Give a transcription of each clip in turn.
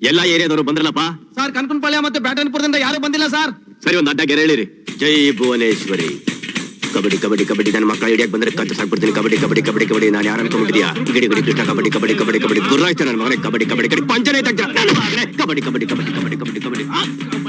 ಎಲ್ಲಾ ಏರಿಯಾದವರು ಬಂದ್ರಲ್ಲಪ್ಪ ಸರ್ ಕನಕನಪಾಳ್ಯ ಮತ್ತೆ ಬ್ಯಾಟನ್ಪುರದಿಂದ ಯಾರು ಬಂದಿಲ್ಲ ಸರ್ ಸರಿ ಒಂದು ಅಡ್ಡ ಗೆರೆ ಹೇಳಿರಿ ಜೈ ಭುವನೇಶ್ವರಿ ಕಬಡ್ಡಿ ಕಬಡ್ಡಿ ಕಬಡ್ಡಿ ನನ್ನ ಮಕ್ಕಳ ಹಿಡಿಯಕ್ ಬಂದ್ರೆ ಕತ್ತು ಸಾಕ್ಬಿಡ್ತೀನಿ ಕಬಡ್ಡಿ ಕಬಡ್ಡಿ ಕಬಡ್ಡಿ ಕಬಡ್ಡಿ ನಾನು ಯಾರು ಅನ್ಕೊಂಡಿದ್ಯಾ ಗಿಡಿ ಗಿಡಿ ದುಷ್ಟ ಕಬಡ್ಡಿ ಕಬಡ್ಡಿ ಕಬಡ್ಡಿ ಕಬಡ್ಡಿ ಗುರ್ರಾಯ್ತು ನನ್ನ ಮಗನೇ ಕಬಡ್ಡಿ ಕಬಡ್ಡಿ ಕಬಡ್ಡಿ ಪಂಚನೇ ತಗ್ಗ ಕಬಡ್ಡಿ ಕಬಡ್ಡಿ ಕಬಡ್ಡಿ ಕಬಡ್ಡಿ ಕಬಡ್ಡಿ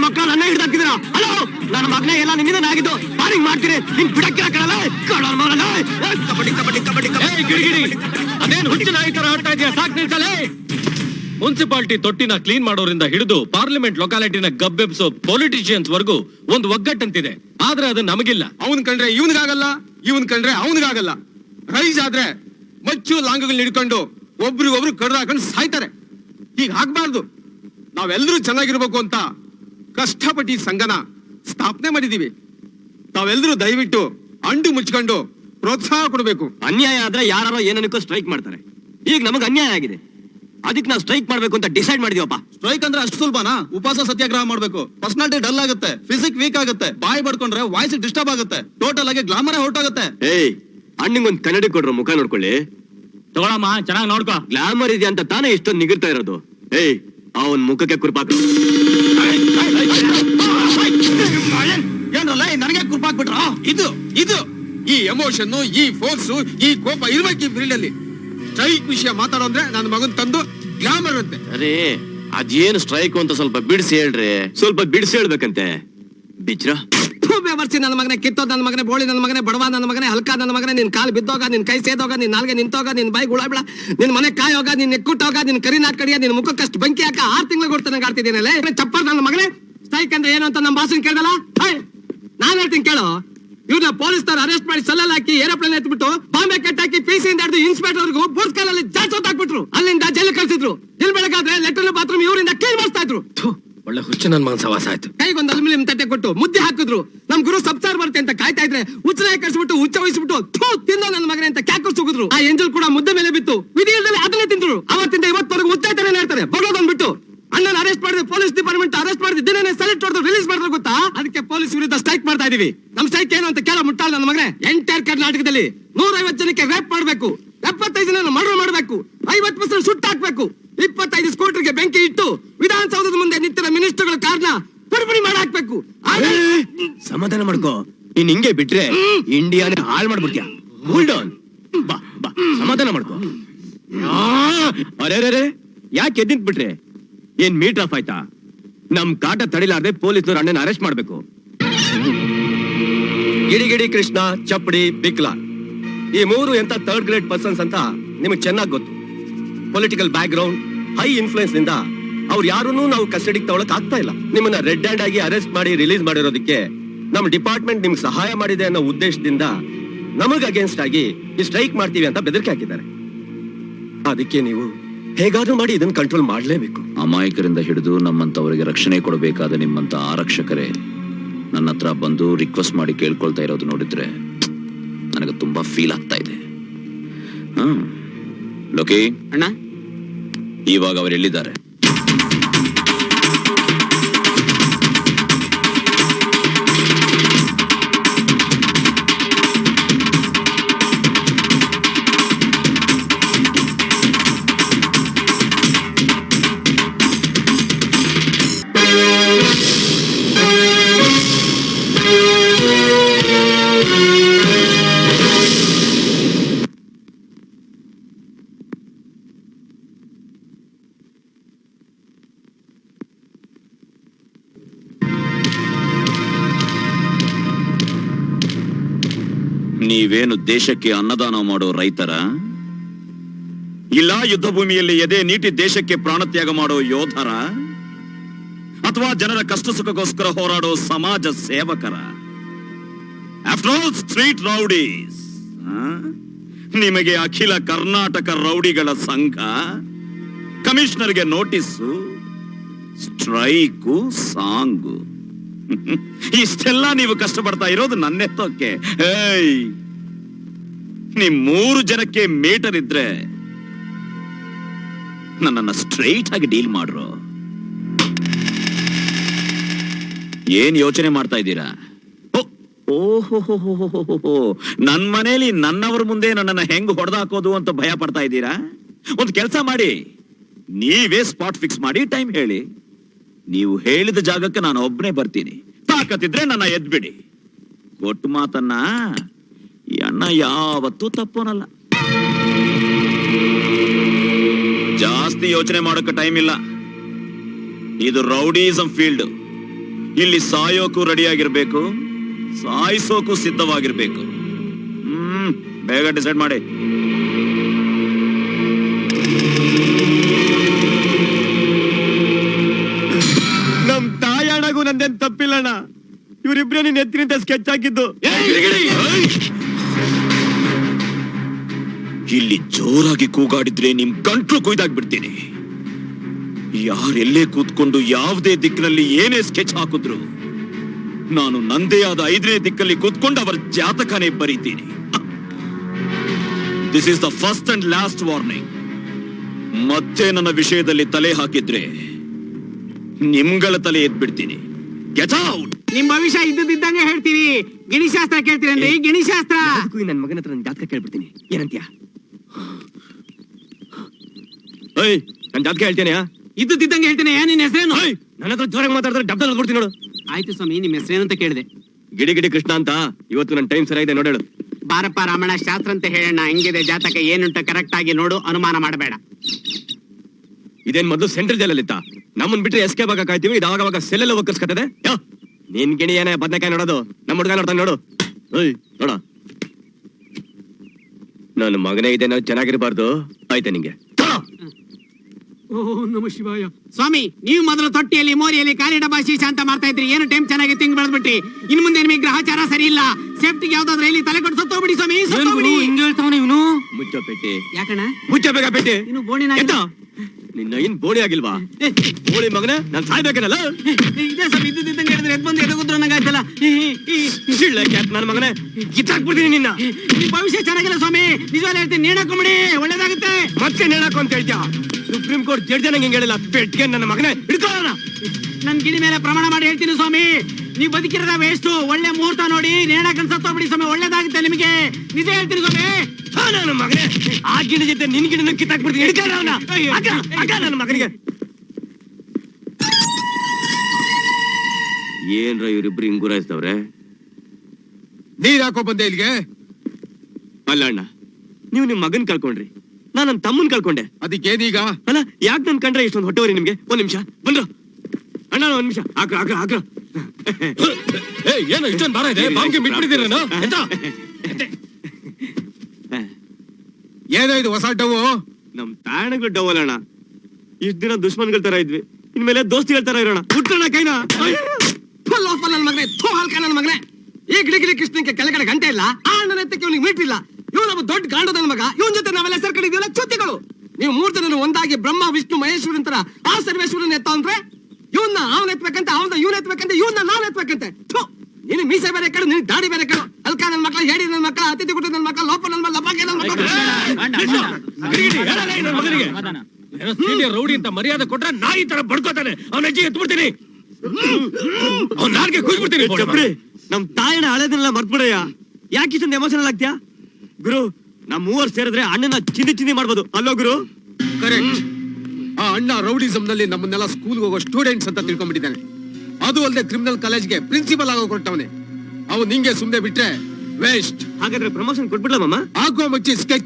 ನನ್ನ ಮಕ್ಕಳು ನನ್ನ ಹಿಡಿದಾಕಿದ್ರ ಹಲೋ ನನ್ನ ಮಗನೇ ಎಲ್ಲ ನಿನ್ನಿಂದ ಆಗಿದ್ದು ಪಾರಿಂಗ್ ಮಾಡ್ತೀನಿ. ನಿನ್ ಬಿಡಕ್ಕೆ ಹಾಕಲ್ಲ ಕಳ್ಳನ ಮಾಡಲ್ಲ ಕಬಡ್ಡಿ ಕಬಡ್ಡಿ ಕಬಡ್ಡಿ ಕಬಡ್ಡಿ ಗಿಡಿಗಿಡಿ ಅದೇನ್ ಹುಚ್ಚು ನಾಯಿ ತರ ಆಡ್ತಾ ಇದೆಯಾ? ಸಾಕ್ ನಿಲ್ಸಲೇ. ಮುನ್ಸಿಪಾಲಿಟಿ ತೊಟ್ಟಿನ ಕ್ಲೀನ್ ಮಾಡೋರಿಂದ ಹಿಡಿದು ಪಾರ್ಲಿಮೆಂಟ್ ಲೊಕಾಲಿಟಿನ ಗಬ್ಬೆಬ್ಸೋ ಪೊಲಿಟಿಷಿಯನ್ಸ್ ವರ್ಗೂ ಒಂದು ಒಗ್ಗಟ್ಟಂತಿದೆ. ಆದ್ರೆ ಅದು ನಮಗಿಲ್ಲ. ಅವನ್ ಕಂಡ್ರೆ ಇವನ್ಗಾಗಲ್ಲ ಇವನ್ ಕಂಡ್ರೆ ಅವನಿಗಾಗಲ್ಲ. ರೈಸ್ ಆದ್ರೆ ಮಚ್ಚು ಲಾಂಗಗಳನ್ನ ಹಿಡ್ಕೊಂಡು ಒಬ್ರಿಗೊಬ್ರು ಕಡ್ದಾಕೊಂಡು ಸಾಯ್ತಾರೆ. ಹೀಗ್ ಆಗ್ಬಾರ್ದು. ನಾವೆಲ್ಲರೂ ಚೆನ್ನಾಗಿರ್ಬೇಕು ಅಂತ ಕಷ್ಟಪಟ್ಟು ಈ ಸಂಘನ ಸ್ಥಾಪನೆ ಮಾಡಿದೀವಿ ತಾವೆಲ್ಲರೂ ದಯವಿಟ್ಟು ಅಂಡು ಮುಚ್ಕೊಂಡು ಪ್ರೋತ್ಸಾಹ ಕೊಡಬೇಕು. ಅನ್ಯಾಯ ಆದ್ರೆ ಯಾರೋ ಏನನ್ನಕ್ಕೂ ಸ್ಟ್ರೈಕ್ ಮಾಡ್ತಾರೆ. ಈಗ ನಮಗೆ ಅನ್ಯಾಯ ಆಗಿದೆ. ಅದಕ್ಕೆ ನಾವು ಸ್ಟ್ರೈಕ್ ಮಾಡ್ಬೇಕು ಅಂತ ಡಿಸೈಡ್ ಮಾಡಿದೀವಪ್ಪ. ಸ್ಟ್ರೈಕ್ ಅಂದ್ರೆ ಅಷ್ಟು ಸುಲಭನಾ? ಉಪವಾಸ ಸತ್ಯಾಗ್ರಹ ಮಾಡ್ಬೇಕು. ಪರ್ಸನಾಲಿಟಿ ಡಲ್ ಆಗುತ್ತೆ. ಫಿಸಿಕ್ ವೀಕ್ ಆಗುತ್ತೆ. ಬಾಯಿ ಬಡ್ಕೊಂಡ್ರೆ ವಾಯ್ಸ್ ಡಿಸ್ಟರ್ಬ್ ಆಗುತ್ತೆ. ಟೋಟಲ್ ಆಗಿ ಗ್ಲಾಮರೇ ಹೊರಟೋಗುತ್ತೆ. ಏಯ್ ಅಣ್ಣಂಗೊಂದ್ ಕನ್ನಡಿ ಕೊಡ್ರು ಮುಖ ನೋಡ್ಕೊಳ್ಳಿ. ತಗೊಳಮ್ಮ ಚೆನ್ನಾಗಿ ನೋಡ್ಕೋ. ಗ್ಲಾಮರ್ ಇದೆ ಅಂತ ತಾನೇ ಇಷ್ಟೊಂದು ನಿಗಿರ್ತಾ ಇರೋದು. ಏಯ್ ಅವನ್ ಮುಖಕ್ಕೆ ಕುರ್ಪಾಕ ಏನ್ರಲ್ಲ ನನಗೆ ಕುರ್ಪಾಕ್ಬಿಟ್ರ ಇದು ಇದು. ಈ ಎಮೋಷನ್ ಈ ಫೋರ್ಸ್ ಈ ಕೋಪ ಇರ್ಬೇಕು ಈ ಫೀಲ್ಡ್ ಅಲ್ಲಿ. ಸ್ಟ್ರೈಕ್ ವಿಷಯ ಮಾತಾಡೋಂದ್ರೆ ನನ್ನ ಮಗನ್ ತಂದು ಗ್ಲಾಮರ್ ಅಂತೆ. ಅರೇ ಅದೇನು ಸ್ಟ್ರೈಕ್ ಅಂತ ಸ್ವಲ್ಪ ಬಿಡಿಸಿ ಹೇಳ್ರಿ. ಸ್ವಲ್ಪ ಬಿಡಿಸಿ ಹೇಳ್ಬೇಕಂತೆ. ಬಿಚ್ರ. ಬರ್ಸಿ, ನನ್ನ ಮಗನೇ ಕಿತ್ತೋ ನನ್ನ ಮಗನೇ ಬೋಳಿ, ನನ್ನ ಮಗನೇ ಬಡವ, ನನ್ನ ಮಗನೇ ಹಲ್ಕ, ನನ್ನ ಮಗನೇ ನಿನ್ ಕಾಲ್ ಬಿದ್ದೋಗ, ನಿನ್ ಕೈ ಸೇದೋಗ, ನಿನ್ ನಾಲ್ಗೆ ನಿಂತೋಗ, ನಿನ್ ಬಾಯಿ ಗುಳ ಬಿಡ ನಿನ್ ಮನೆ ಕಾಯೋಗ, ನಿನ್ ಎಕ್ಕುಟ್ಟೋಗ, ನಿನ್ ಕರಿ ನಾಟ್ ಕಡಿಯ ನಿನ್ ಮುಖಕ್ಕಷ್ಟು ಬೆಂಕಿ ಹಾಕ, ಆರ್ ತಿಂಗಳು ಕೊಡ್ತಾನೆ ಆಡ್ತಿದ್ದೀನಲ್ಲೇ ಚಪ್ಪರ್ ನನ್ನ ಮಗನೇ ಸ್ಟ್ರೈಕ್ ಅಂದ್ರೆ ಏನು ಅಂತ ನಮ್ಮ ಭಾಷಣ ಕೇಳಲ್ಲ ನಾನ್ ಹೇಳ್ತೀನಿ ಕೇಳು. ಇವ್ರನ್ನ ಪೊಲೀಸ್ನವ್ರು ಅರೆಸ್ಟ್ ಮಾಡಿ ಸಲ್ಲಲ್ಲಿ ಹಾಕಿ ಏರೋಪ್ಲೇನ್ ಎತ್ಬಿಟ್ಟು, ಬಾಂಬೆ ಕಟ್ಟಾಕಿ ಪಿ ಸಿ ಇಂದ ಹಿಡಿದು ಇನ್ಸ್ಪೆಕ್ಟರ್ ವರ್ಗೂ ಬೂಟ್ ಕಾಲಲ್ಲಿ ಜಾಡ್ಸೋತ್ ಹಾಕ್ಬಿಟ್ರು. ಅಲ್ಲಿಂದ ಜೈಲು ಕಳಿಸಿದ್ರು. ಇಲ್ಲಿ ಬೆಳಗಾದ್ರೆ ಲೆಟರ್ ಬಾತ್ರೂಮ್ ಇವರಿಂದ ಕ್ಲೀನ್ ಮಾಡಿಸ್ತಾ ಇದ್ರು ಥು. ಹುಚ್ಚು ನನ್ ಮಗನ್ ಸವಾಸ ಆಯ್ತು. ಕೈಗೊಂದು ಅಲ್ಯೂಮಿನಿಯಂ ತಟ್ಟೆ ಕೊಟ್ಟು ಮುದ್ದೆ ಹಾಕಿದ್ರು. ನಮ್ ಗುರು ಸಬ್ಸಾರ್ ಬರುತ್ತೆ ಅಂತ ಕಾಯ್ತಾ ಇದ್ರೆ ಉಚ್ಚನಾಯ ಕರ್ಸ್ಬಿಟ್ಟು ಹುಚ್ಚ ವಹಿಸ್ಬಿಟ್ಟು ಥೂ ತಿಂದ ನನ್ನ ಮಗನೇ ಅಂತ ಕ್ಯಾಕರ್ ಸುಗಿದ್ರು ಆ ಎಂಜಲ್ ಕೂಡ ಮುದ್ದೆ ಮೇಲೆ ಬಿತ್ತು. ವಿಧಿ ಅದನ್ನೇ ತಿಂದ್ರು. ಅವತ್ತಿಂದ ಇವತ್ತವರೆಗೂ ಮುಚ್ಚಾಯ್ತಾನೆ ಹೇಳ್ತಾರೆ ಬಗ್ಳೋದನ್ಬಿಟ್ಟು ಅಣ್ಣನ ಅರೆಸ್ಟ್ ಮಾಡಿದ್ರೆ ಪೊಲೀಸ್ ಡಿಪಾರ್ಟ್ಮೆಂಟ್ ಅರೆಸ್ಟ್ ಮಾಡಿದ್ರೆ ದಿನನೇ ಸೆಲೆಕ್ಟ್ ಹೊಡೆದು ರಿಲೀಸ್ ಮಾಡಿದ್ರು ಗೊತ್ತಾ? ಅದಕ್ಕೆ ಪೊಲೀಸ್ ವಿರುದ್ಧ ಸ್ಟ್ರೈಕ್ ಮಾಡ್ತಾ ಇದೀವಿ. ನಮ್ ಸ್ಟ್ರೈಕ್ ಏನು ಅಂತ ಕೇಳ ಮುಟ್ಟಾಳ ನನ್ನ ಮಗನೇ. ಎಂಟೈರ್ ಕರ್ನಾಟಕದಲ್ಲಿ ನೂರೈವತ್ತು ಜನಕ್ಕೆ ರೇಪ್ ಮಾಡ್ಬೇಕು. ಎಪ್ಪತ್ತೈದು ಜನ ಮರ್ಡರ್ ಮಾಡ್ಬೇಕು. ಐವತ್ ಪರ್ಸೆಂಟ್ ಸುಟ್ಟು ಹಾಕ್ಬೇಕು. ಇಪ್ಪತ್ತೈದು ಸ್ಕೂಟರ್ಗೆ ಬೆಂಕಿ ಇಟ್ಟು ವಿಧಾನಸೌಧದ ಮುಂದೆ ನಿಂತಿರ ಮಿನಿಸ್ಟರ್ಗಳ ಕಾರಣ ಪುಡಿಪುಡಿ ಮಾಡಿ ಹಾಕ್ಬೇಕು. ಆಮೇಲೆ ಸಮಾಧಾನ ಮಾಡ್ಕೋ. ನೀನ್ ಹಿಂಗೆ ಬಿಟ್ರೆ ಇಂಡಿಯಾನೇ ಹಾಳು ಮಾಡ್ಬಿಡ್ತೀಯ. ಕೂಲ್ ಡೌನ್ ಬಾ ಬಾ ಸಮಾಧಾನ ಮಾಡ್ಕೋ. ಅರೆ ಯಾಕೆ ಎದ್ದಿದ್ ಬಿಟ್ರೆ? ಏನ್ ಮೀಟ್ ಆಫ್ ಆಯ್ತಾ? ನಮ್ ಕಾಟ ತಡಿಲಾರ್ದೆ ಪೊಲೀಸರು ಅಣ್ಣನ ಅರೆಸ್ಟ್ ಮಾಡ್ಬೇಕು. ಗಿಡಿಗಿಡಿ ಕೃಷ್ಣ, ಚಪ್ಪಡಿ, ಬಿಕ್ಲಾ. ಈ ಮೂರು ಎಂತ ಥರ್ಡ್ ಗ್ರೇಡ್ ಪರ್ಸನ್ಸ್ ಅಂತ ನಿಮಗೆ ಚೆನ್ನಾಗಿ ಗೊತ್ತು. ಪೊಲಿಟಿಕಲ್ ಬ್ಯಾಕ್ ಗ್ರೌಂಡ್ ಹೈ ಇನ್ಫ್ಲೂಯೆನ್ಸ್ನಿಂದ ಅವ್ರು ಯಾರನ್ನೂ ನಾವು ಕಸ್ಟಡಿಗೆ ತಗೊಳಕ್ ಆಗ್ತಾ ಇಲ್ಲ. ನಿಮ್ಮನ್ನ ರೆಡ್ ಹ್ಯಾಂಡ್ ಆಗಿ ಅರೆಸ್ಟ್ ಮಾಡಿ ರಿಲೀಸ್ ಮಾಡಿರೋದಕ್ಕೆ ನಮ್ಮ ಡಿಪಾರ್ಟ್ಮೆಂಟ್ ನಿಮ್ಗೆ ಸಹಾಯ ಮಾಡಿದೆ ಅನ್ನೋ ಉದ್ದೇಶದಿಂದ ನಮಗ್ ಅಗೇನ್ಸ್ಟ್ ಆಗಿ ಈ ಸ್ಟ್ರೈಕ್ ಮಾಡ್ತೀವಿ ಅಂತ ಬೆದರಿಕೆ ಹಾಕಿದ್ದಾರೆ. ಅದಕ್ಕೆ ನೀವು ಹೇಗಾದ್ರೂ ಮಾಡಿ ಇದನ್ನ ಕಂಟ್ರೋಲ್ ಮಾಡಲೇಬೇಕು. ಅಮಾಯಕರಿಂದ ಹಿಡಿದು ನಮ್ಮಂತವರಿಗೆ ರಕ್ಷಣೆ ಕೊಡಬೇಕಾದ ನಿಮ್ಮಂತ ಆರಕ್ಷಕರೇ ನನ್ನ ಹತ್ರ ಬಂದು ರಿಕ್ವೆಸ್ಟ್ ಮಾಡಿ ಕೇಳ್ಕೊಳ್ತಾ ಇರೋದು ನೋಡಿದ್ರೆ ನನಗೆ ತುಂಬಾ ಫೀಲ್ ಆಗ್ತಾ ಇದೆ. ಹ್ಮ್. ಲೋಕಿ ಅಣ್ಣ? ಇವಾಗ ಅವರು ಎಲ್ಲಿದ್ದಾರೆ? ನೀವೇನು ದೇಶಕ್ಕೆ ಅನ್ನದಾನ ಮಾಡೋ ರೈತರ? ಇಲ್ಲ ಯುದ್ಧ ಭೂಮಿಯಲ್ಲಿ ಎದೆ ನೀಟಿ ದೇಶಕ್ಕೆ ಪ್ರಾಣತ್ಯಾಗ ಮಾಡೋ ಯೋಧರ? ಅಥವಾ ಜನರ ಕಷ್ಟ ಸುಖಕ್ಕೋಸ್ಕರ ಹೋರಾಡೋ ಸಮಾಜ ಸೇವಕರ? ಆಫ್ಟರ್ ಆಲ್ ಸ್ಟ್ರೀಟ್ ರೌಡೀಸ್ ನಿಮಗೆ ಅಖಿಲ ಕರ್ನಾಟಕ ರೌಡಿಗಳ ಸಂಘ, ಕಮಿಷನರ್ಗೆ ನೋಟಿಸ್, ಸ್ಟ್ರೈಕು, ಸಾಂಗು. ಇಷ್ಟೆಲ್ಲ ನೀವು ಕಷ್ಟಪಡ್ತಾ ಇರೋದು ನನ್ನೆತ್ತೋಕೆ. ಏಯ್. ನಿಮ್ ಮೂರು ಜನಕ್ಕೆ ಮೀಟರ್ ಇದ್ರೆ ನನ್ನನ್ನ ಸ್ಟ್ರೈಟ್ ಆಗಿ ಡೀಲ್ ಮಾಡ್ರು. ಏನ್ ಯೋಚನೆ ಮಾಡ್ತಾ ಇದ್ದೀರಾ? ಓಹೋ ನನ್ ಮನೇಲಿ ನನ್ನವ್ರ ಮುಂದೆ ನನ್ನನ್ನ ಹೆಂಗ್ ಹೊಡೆದಾಕೋದು ಅಂತ ಭಯ ಪಡ್ತಾ ಇದ್ದೀರಾ? ಒಂದು ಕೆಲಸ ಮಾಡಿ. ನೀವೇ ಸ್ಪಾಟ್ ಫಿಕ್ಸ್ ಮಾಡಿ, ಟೈಮ್ ಹೇಳಿ. ನೀವು ಹೇಳಿದ ಜಾಗಕ್ಕೆ ನಾನು ಒಬ್ಬನೇ ಬರ್ತೀನಿ. ತಾಕತ್ತಿದ್ರೆ ನನ್ನ ಎದ್ಬಿಡಿ. ಕೊಟ್ಟು ಮಾತನ್ನ, ಈ ಅಣ್ಣ ಯಾವತ್ತೂ ತಪ್ಪೋನಲ್ಲ. ಜಾಸ್ತಿ ಯೋಚನೆ ಮಾಡೋಕೆ ಟೈಮ್ ಇಲ್ಲ. ಇದು ರೌಡಿಸಂ ಫೀಲ್ಡ್. ಇಲ್ಲಿ ಸಾಯೋಕು ರೆಡಿಯಾಗಿರ್ಬೇಕು, ಸಾಯಿಸೋಕು ಸಿದ್ಧವಾಗಿರ್ಬೇಕು. ಹ್ಮ್, ಬೇಗ ಡಿಸೈಡ್ ಮಾಡಿ. ತಪ್ಪಿಲ್ಲಣ್ಣ. ಇವರಿಬ್ರೆ ನಿನ್ ಎತ್ತಿನಿಂದ ಸ್ಕೆಚ್ ಹಾಕಿದ್ದು. ಇಲ್ಲಿ ಜೋರಾಗಿ ಕೂಗಾಡಿದ್ರೆ ನಿಮ್ ಗಂಟ್ಲು ಕುಯ್ದಾಗ್ಬಿಡ್ತೀನಿ. ಯಾರೆಲ್ಲೇ ಕೂತ್ಕೊಂಡು ಯಾವುದೇ ದಿಕ್ಕಿನಲ್ಲಿ ಏನೇ ಸ್ಕೆಚ್ ಹಾಕಿದ್ರು, ನಾನು ನಂದೇ ಆದ ಐದನೇ ದಿಕ್ಕಲ್ಲಿ ಕೂತ್ಕೊಂಡು ಅವರ ಜಾತಕನೇ ಬರೀತೀನಿ. This is the first and last warning ಮತ್ತೆ ನನ್ನ ವಿಷಯದಲ್ಲಿ ತಲೆ ಹಾಕಿದ್ರೆ ನಿಮ್ಗಳ ತಲೆ ಎದ್ಬಿಡ್ತೀನಿ. ಗೆಟ್ ಔಟ್ ನಿಮ್ ಭವಿಷ್ಯ ಇದ್ದಿದ್ದಂಗೆ ಹೇಳ್ತೀವಿ. ಗಿಣಿಶಾಸ್ತ್ರ ಅಂದ್ರೆ ಗಿಣಿಶಾಸ್ತ್ರ. ನನ್ ಮಗನ ಹತ್ರ ನನ್ ಜಾತಕ ಕೇಳ್ಬಿಡ್ತೀನಿ. ಏನಂತೀಯ? ಏಯ್ ನನ್ ಜಾತಕ ಹೇಳ್ತೇನೆ ಇದ್ದಿದ್ದಂಗೆ ಹೇಳ್ತೀನಿ. ನಿನ್ನ ಹೆಸರೇನು? ನನ್ನ ಹತ್ರ ಜೋರಾಗಿ ಮಾತಾಡಿದ್ರೆ ಡಬ್ದಲ್ಲಿ ಕೊಡ್ತೀನಿ ನೋಡು. ಆಯ್ತು ಸ್ವಾಮಿ ನಿಮ್ಮ ಹೆಸರೇನು ಅಂತ ಕೇಳಿದೆ. ಗಿಡಿ ಗಿಡಿ ಕೃಷ್ಣ ಅಂತ ಇವತ್ತು ನನ್ನ ಟೈಮ್ ಸರಿಯಾಗಿದೆ ನೋಡೇಳು ಬಾರಪ್ಪ ರಾಮಣ್ಣ ಶಾಸ್ತ್ರ ಅಂತ ಹೇಳೋಣ ಹೆಂಗಿದೆ ಜಾತಕ ಏನುಂಟ ಕರೆಕ್ಟ್ ಆಗಿ ನೋಡು ಅನುಮಾನ ಮಾಡಬೇಡ. ಇದೇನ್ ಮೊದಲು ಸೆಂಟ್ರಲ್ ಜೈಲಲ್ಲಿ ಇತ್ತ ನಮ್ಮನ್ ಬಿಟ್ರೆ ಎಸ್ಕೆ ಬಾಗ ಕಾಯ್ತೀವಿ ಇದು ಅವಾಗ ಸೆಲ್ಲೆಲ್ಲ ಒಕ್ಕರ್ಸ್ಕತ್ತದೆ ನಿನ್ ಗಿಣಿ ಏನೇ ಬದನೆಕಾಯಿ ನೋಡೋದು. ನಮ್ಮ ಹುಡುಗ ನೋಡ್ತಾನೆ ನೋಡು. ಓಯ್ ನೋಡ. ನನ್ನ ಮಗನೇ ಇದೆ ನಾವು ಚೆನ್ನಾಗಿರ್ಬಾರ್ದು. ಆಯ್ತಾ ನಿಂಗೆ? ಓ ನಮ ಶಿವಾಯ. ಸ್ವಾಮಿ ನೀವು ಮೊದಲು ತೊಟ್ಟಿಯಲ್ಲಿ ಮೋರಿಯಲ್ಲಿ ಕಾಲಿಡ ಭಾಷೆ ಶಾಂತ ಮಾಡ್ತಾ ಇದ್ರಿ. ಏನು ಟೈಮ್ ಚೆನ್ನಾಗಿ ತಿಂಗ್ ಬೆಳ್ದ್ಬಿಟ್ಟಿ ಇನ್ ಮುಂದೆ ನಿಮಗೆ ಗ್ರಹಚಾರ ಸರಿ ಇಲ್ಲ. ಸೇಫ್ಟಿಗೆ ಯಾವ್ದಾದ್ರು ಇಲ್ಲಿ ತಲೆ ಕೊಟ್ಟು ಸತ್ತೋಗ್ಬಿಡಿ ಸ್ವಾಮಿ ಸತ್ತೋಗ್ಬಿಡಿ ಹೇಳ್ತಾವನ ಇವನು? ಮುಚ್ಚ ಪೆಟ್ಟಿ. ಯಾಕಣ್ಣ? ಮುಚ್ಚ ಬೇಗ ಪೆಟ್ಟಿ. ಇನ್ನು ಬೋಣಿನ ನಿನ್ನ ಏನ್ ಬೋಳಿ ಆಗಿಲ್ವಾ? ಬೋಳಿ ಮಗನ ನಾನ್ ಸಾಯ್ಬೇಕೇನಲ್ಲ? ಇದೇ ಸ್ವಲ್ಪ ಇದ್ದಿದ್ದಂಗೆ ಹೇಳಿದ್ರೆ ಎದ್ ಬಂದು ಎದಗುದ್ರು ನಂಗಾಯ್ತಲ್ಲ ಕ್ಯಾಟ್ ನನ್ನ ಮಗನೇ ಕಿತ್ತಾಕ್ಬಿಡ್ತೀನಿ ನಿನ್ನ. ಈ ಭವಿಷ್ಯ ಚೆನ್ನಾಗಿಲ್ಲ ಸ್ವಾಮಿ. ನಿಜವಾಗ್ಲೂ ಹೇಳ್ತೀನಿ ನೇಣಾಕೊಂಬಿಡಿ ಒಳ್ಳೇದಾಗುತ್ತೆ. ಮತ್ತೆ ನೇಳಾಕು ಅಂತ ಹೇಳ್ತೀಯ ಸುಪ್ರೀಂ ಕೋರ್ಟ್ ಜಡ್ಜ್ ನಂಗೆ ಹಿಂಗ್ ಹೇಳಿಲ್ಲ ಪೆಟ್ಗೆ ನನ್ನ ಮಗನೇ ಹಿಡ್ಕೊಳ್ಳೋಣ. ನನ್ ಗಿಡಿ ಮೇಲೆ ಪ್ರಮಾಣ ಮಾಡಿ ಹೇಳ್ತೀನಿ ಸ್ವಾಮಿ. ನೀವು ಬದುಕಿರದ ವೇಸ್ಟ್ ಒಳ್ಳೆ ಮುಹೂರ್ತ ನೋಡಿ ನೇಣಾಕನ್ ಸತ್ತೋಗ್ಬಿಡಿ ಸಮಯ ಒಳ್ಳೇದಾಗುತ್ತೆ ನಿಮಗೆ. ನಿಜ ಹೇಳ್ತೀನಿ ಸ್ವಾಮಿ. ಹಾ ನನ್ನ ಮಗನೇ. ಆ ಗಿಡ ಜೊತೆ ನಿನ್ ಗಿಡ ಕಿತ್ತಾಕ್ಬಿಡ್ತೀನಿ. ಹಿಡ್ಕೊಳ್ಳ ಅವನ ಅಕ್ಕ ಅಕ್ಕ ನನ್ನ ಮಗನಿಗೆ. ಏನ್ರ ಇವರಿಬ್ರು ಹಿಂಗ್ ಗುರಾಯಿಸ್ತವ್ರೆ ನೀರ್ ಹಾಕೋ ಬಂದೆ ಇಲ್ಲಿಗೆ. ಅಲ್ಲ ಅಣ್ಣ ನೀವು ನಿಮ್ ಮಗನ್ ಕಳ್ಕೊಂಡ್ರಿ. ನಾನ್ ನನ್ನ ತಮ್ಮನ್ ಕಳ್ಕೊಂಡೆ. ಅದಕ್ಕೇನೀಗ ಅಲ್ಲ ಯಾಕೆ ನನ್ ಕಂಡ್ರೆ ಇಷ್ಟೊಂದು ಹೊಟ್ಟೆವರಿ ನಿಮ್ಗೆ? ಒಂದ್ ನಿಮಿಷ ಬಂದ್ರು. ಅಣ್ಣ ಒಂದ್ ನಿಮಿಷ. ಆಗ್ರ ಆಗ್ರ ಆಗ್ರ ಏ ಏನು ಇಷ್ಟೊಂದು ಭಾರ ಇದೆ? ಬಾಂಬ್ಗೆ ಬಿಟ್ಬಿಟ್ಟಿದ್ದೀರೇನು ಏನೋ ಇದು ಹೊಸ ಡವು ನಮ್ ತಾಯಣಗಳು ಡವಲ್ ಅಣ್ಣ. ಇಷ್ಟ ದಿನ ದುಶ್ಮನ್ಗಳ ತರ ಇದ್ವಿ. ಇನ್ಮೇಲೆ ದೋಸ್ತಿಗಳ ತರ ಇರೋಣ. ಹುಟ್ಟಣ ಕೈನ? ಫುಲ್ ಆಫ್ ನನ್ನ ಮಗನೇ. ಥೋ ಹಾಲ್ಕ ನನ್ನ ಮಗನೇ. ಈ ಗಿಡಿ ಗಿಡಿ ಕೃಷ್ಣಕ್ಕೆ ಕೆಳಗಡೆ ಗಂಟೆ ಇಲ್ಲ. ಆ ನನ್ನ ಎತ್ತಕ್ಕೆ ಇವನಿಗೆ ಮೀಟಿಲ್ಲ ಇವನೊಬ್ಬ ದೊಡ್ಡ ಗಾಂಡದ ನನ್ನ ಮಗ. ಇವನ್ ಜೊತೆ ನಾವೆಲ್ಲ ಸೇರ್ಕೊಂಡಿದ್ದೀವಲ್ಲ ಚ್ಯುತಿಗಳು ನೀವು ಮೂರ್ ಒಂದಾಗಿ ಬ್ರಹ್ಮ ವಿಷ್ಣು ಮಹೇಶ್ವರನ್ ತರ ಆ ಸರ್ವೇಶ್ವರನ್ ಎತ್ತ ಅಂದ್ರೆ ಇವನ್ನ ಅವನ್ ಎತ್ಬೇಕಂತ ಅವನ ಇವನ್ ಎತ್ಬೇಕಂತ ಇವನ್ನ ನಾವ್ ಎತ್ಬೇಕಂತೆ. ನೀನು ಮೀಸೆ ಬೇರೆ ಕಡೆ ನೀನು ದಾಡಿ ಬೇರೆ ಕಡೆ. ಅಲ್ಕ ನನ್ ಮಕ್ಕಳ ಹೇಳಿ ನನ್ನ ಮಕ್ಕಳ ಅತಿಥಿ ಕೊಟ್ಟು ನನ್ನ ಮಕ್ಕಳ ಲೋಪ ನನ್ನ ಲಪಾಕೆ ನನ್ನ senior ರೌಡಿ ಅಂತ ಮರ್ಯಾದೆ ಕೊಟ್ರೆ ನಾಯಿ ತರ ಬಡ್ಕೋತಾನೆ. ಅವನ ಅಜ್ಜಿ ಎತ್ಬಿಡ್ತೀನಿ. ಅವ್ನ ನಾಲ್ಗೆ ಕೂಗ್ಬಿಡ್ತೀನಿ ನಮ್ ತಾಯಿನ ಹಳೆದನ್ನೆಲ್ಲ ಮರ್ತ್ಬಿಡಯ್ಯ. ಯಾಕೆ ಇಷ್ಟೊಂದು ಎಮೋಷನಲ್ ಆಗ್ತೀಯಾ? ಗುರು ನಮ್ ಮೂವರ್ ಸೇರಿದ್ರೆ ಅಣ್ಣನ ಚಿಂದಿ ಚಿಂದಿ ಮಾಡ್ಬೋದು. ಅಲ್ಲೋ ಗುರು? ಕರೆಕ್ಟ್ ಆ ಅಣ್ಣ ರೌಡಿಸಂ ನಲ್ಲಿ ನಮ್ಮನ್ನೆಲ್ಲ ಸ್ಕೂಲ್ಗೆ ಹೋಗೋ ಸ್ಟೂಡೆಂಟ್ಸ್ ಅಂತ ತಿಳ್ಕೊಂಡ್ಬಿಟ್ಟಿದ್ದಾನೆ. ಅದು ಅಲ್ಲದೆ ಕ್ರಿಮಿನಲ್ ಕಾಲೇಜ್ಗೆ ಪ್ರಿನ್ಸಿಪಲ್ ಆಗೋ ಕೊಟ್ಟವನೆ. ಅವನು ನಿಂಗೆ ಸುಮ್ನೆ ಬಿಟ್ರೆ ವೇಸ್ಟ್ ಹಾಗಾದ್ರೆ ಪ್ರಮೋಷನ್ ಕೊಟ್ಬಿಡ್ಲ ಮಾಮ? ಹಾಕೋ ಮಚ್ಚಿ ಸ್ಕೆಚ್